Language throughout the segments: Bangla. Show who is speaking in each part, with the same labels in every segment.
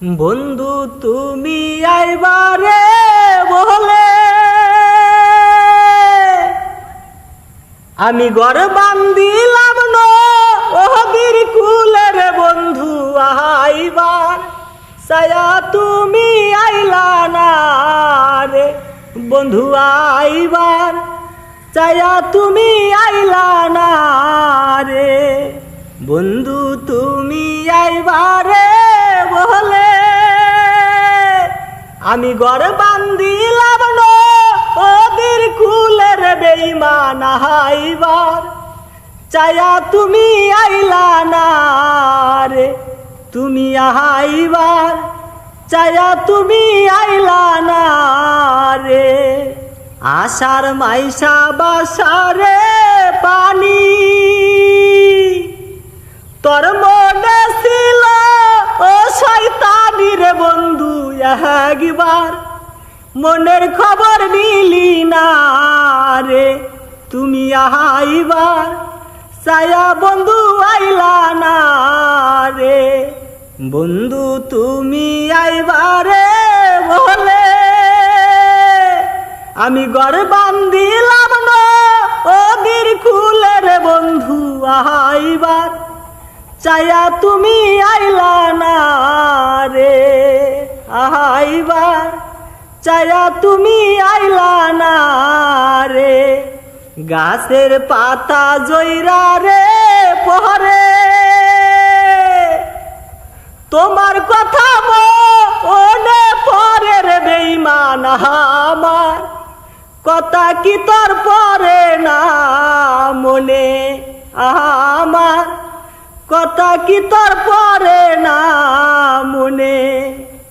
Speaker 1: বন্ধু, তুমি আইবারে বলে আমি ঘর বান্দিলাম নদীর কুলের বন্ধু, আইবার সায়া তুমি আইলা না বন্ধু, আইবার চায়া তুমি আইলা আমি ঘর বান্দিলাম নদীর কুলের বেইমান হাইবার। চায়া তুমি আইলা না রে, তুমি আইবার চায়া তুমি আইলা না রে, আশার মাইশা বাসারে পানি। তোর মনে ছিল ও শয়তানির বন্ধু। একবার মনের খবর নিলি না রে। তুমি আইবার সায়া বন্ধু আইলা না রে। বন্ধু তুমি আইবারে বলে, আমি গড় বান্দিলাম না ওদির খুলের বন্ধু আইবার চায়া তুমি আইলা না চায়া তুমি আইলা না রে? গাছের পাতা জয়রা রে পরে তোমার কথা মনে পরে রে বেইমান আমার। কথা কি তোর পরে না মনে আমার? কথা কি তোর পরে না মনে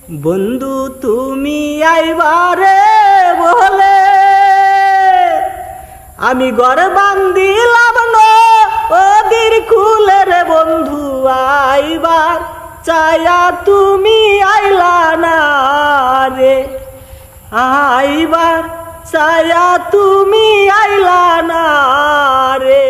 Speaker 1: বন্ধু, তুমি আইবারে বলে, আমি ঘর বান্দিলাম নদীর কুলের বন্ধু আইবার চায়া তুমি আইলা না রে। আইবার চায়া তুমি আইলা না রে।